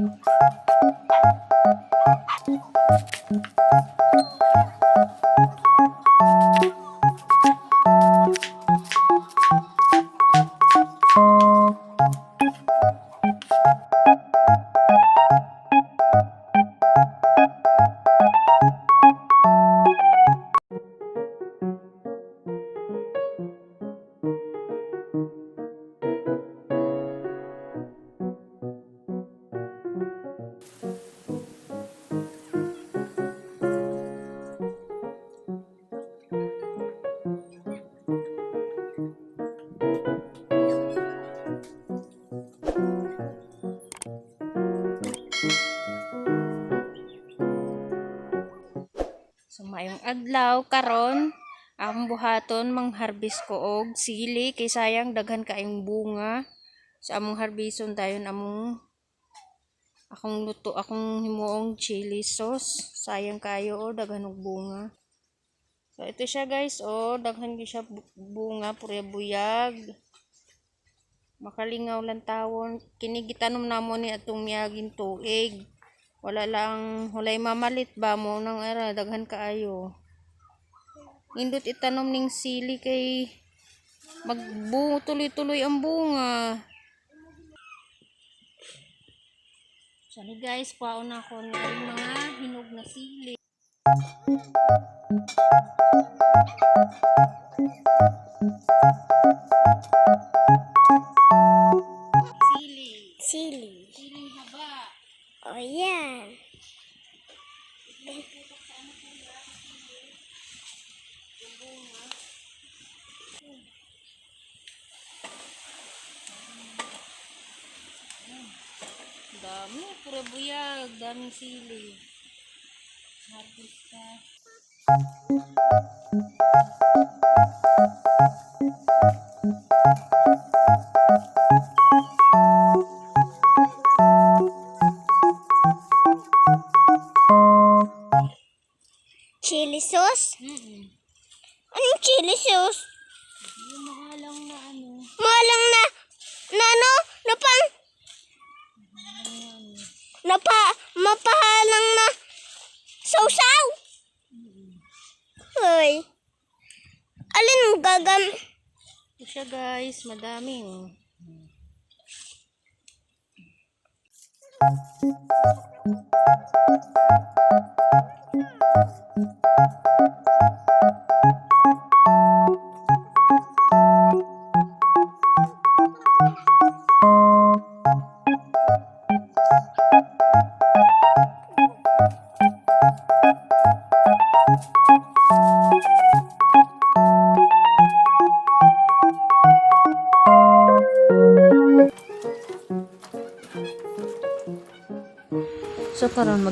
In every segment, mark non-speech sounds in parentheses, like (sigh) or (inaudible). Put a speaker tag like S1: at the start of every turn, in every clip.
S1: Thank you. Karon akong buhaton mangharbis ko og sili kay sayang daghan kaayong bunga. Sa among harbison dayon among akong luto akong himuong chili sauce. Sayang kayo oh daghan og bunga. So ito siya guys oh daghan gyud siya bu- bunga purya buyag. Makalingaw lang tawon. Kini gitanom namon ni atong miyagin tuig. Wala lang hulay mamalit ba mo nang era daghan kaayo. Indot itanom ning sili kay magbu tuloy-tuloy ang bunga. So ni guys, paon ako ng mga hinog na sili. Sili.
S2: Sili.
S1: Siling haba.
S2: O yan.
S1: Dami, pura buyag, daming sili. Harvest ka.
S2: Chili sauce?
S1: Mm-mm.
S2: Anong chili sauce?
S1: Yung mahalang na ano,
S2: Malang na, na ano, na pang, na pa, mapahalang na sausaw. Hoy. Alin mo gagam?
S1: ito siya guys, madaming. So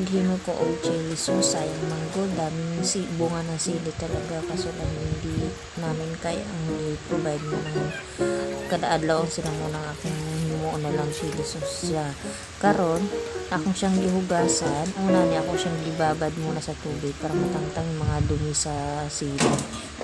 S1: maghimo ko og chili sauce sayang mango daming si bunga ng sili talaga kaso lang hindi namin kaya ang i-provide mo ng kada adlaw sila mo ng akong himuon na lang chili sauce siya. Karon akong siyang gihugasan, una ni ako siyang gibabad muna sa tubig para matangtang mga dumi sa sili.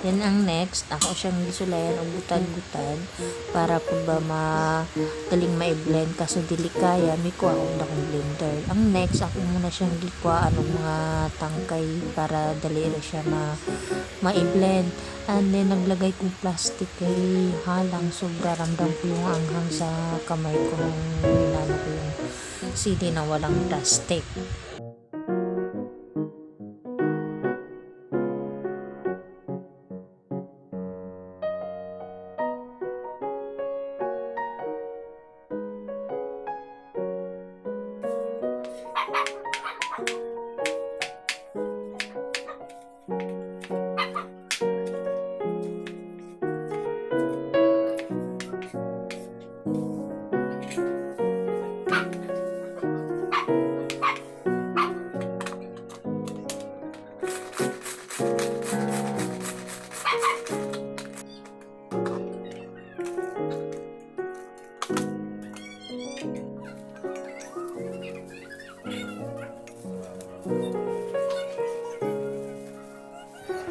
S1: Yan ang next, ako siyang gisulayan og butad-butad para po ba magaling ma-blend kaso dili kaya may kuha akong dakong blender. Ang next, ako muna siyang gikuhaan og mga tangkay para dali ra siya na ma-blend. And then, naglagay kong plastic kay halang sobra ramdam ko yung anghang sa kamay ko nung ninano ko yung CD na walang plastic.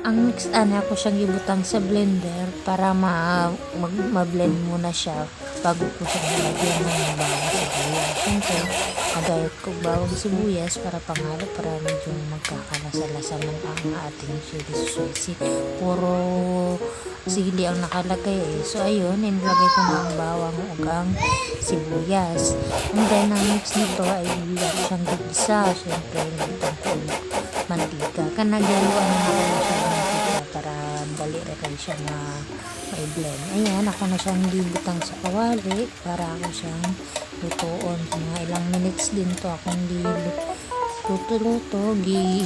S1: Ang next ana ko siyang gibutang sa blender para ma mag, ma-blend muna siya bago ko siya nilagyan ng bawang sibuyas. Siyempre, nagayot ko bawang sibuyas para pangalo para medyo magkakalasa-lasa man ang ating chili sauce. Puro sili ang nakalagay eh. So ayun, nilagay ko na ang bawang ug sibuyas. And then, ang mix nito ay iwan siyang gigisa. Siyempre, nagtang ko mantika. Kanagyaluan na ako na siya ng mantika para dali kay siya na may blend. Ayan, ako na siyang libutang sa kawali para ako siyang lutuon. Mga ilang minutes din to akong luto-luto. Gi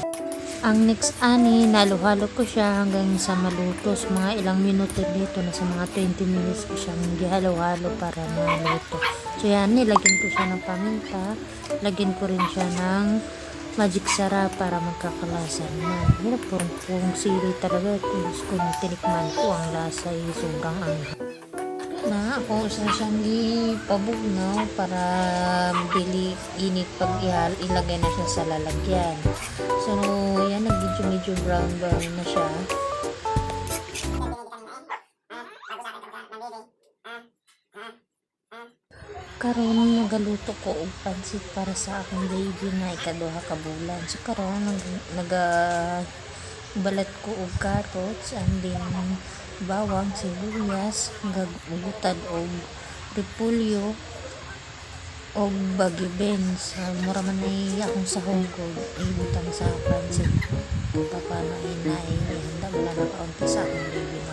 S1: ang next ani, naluhalo ko siya hanggang sa maluto. So, mga ilang minuto dito, na sa mga 20 minutes ko siyang gihalo-halo para maluto. So yan, nilagyan ko siya ng paminta. Lagyan ko rin siya ng magic sarap para magkakalasa na. Hirap po kung sili talaga. Tapos kung tinikman ko, ang lasa ay sobrang anghang na ako isa siyang ipabugnaw para bili init pag ilagay na siya sa lalagyan. So, yan, nag-medyo medyo brown brown na siya. karon nagaluto ko og pansit para sa akong baby na ikaduha ka bulan. So karon nag naga balat ko og carrots and then bawang, sibuyas, gagutad og repolyo og bagi beans. Mura man ay akong sahog ko ibutang sa pansit. Papanain na ay handa wala na kaunti sa akong baby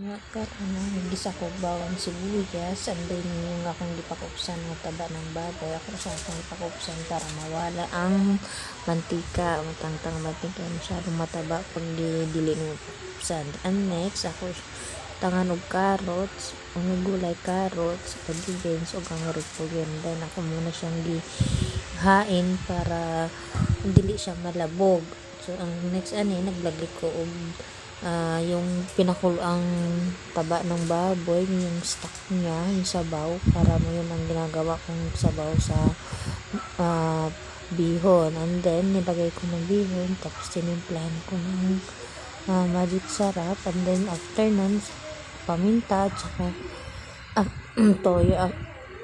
S1: Nga ka ano, gisa ko bawang sibuyas, and then yung akong gipakupsan ng taba ng baboy, ako sa akong gipakupsan para mawala ang mantika, matangtang mantika, masyadong mataba pag di- dili kupsan. And next, ako tangan og carrots, ang gulay carrots, pwede beans, o ang repolyo. Then ako muna siyang gihain para dili siya malabog. So, ang next ani, naglagay ko og ah, yung pinakul ang taba ng baboy, yung stock niya, yung sabaw, para mo yun ang ginagawa kong sabaw sa ah, bihon. And then, nilagay ko ng bihon, tapos tinimplahan ko ng ah, magic sarap. And then, after nun, paminta, tsaka ah, (clears throat) toyo. Ah,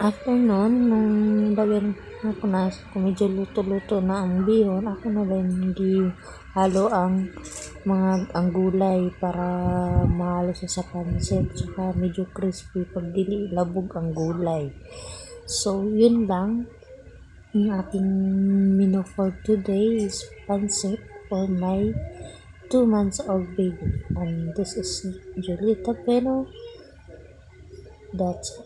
S1: after nun, nung lagyan ako na, kung medyo luto-luto na ang bihon, ako na rin halo ang mga ang gulay para mahalo siya sa pansit tsaka medyo crispy pag dili labog ang gulay. So yun lang. Yung ating menu for today is pansit for my two months old baby. And this is Julieta Pero that's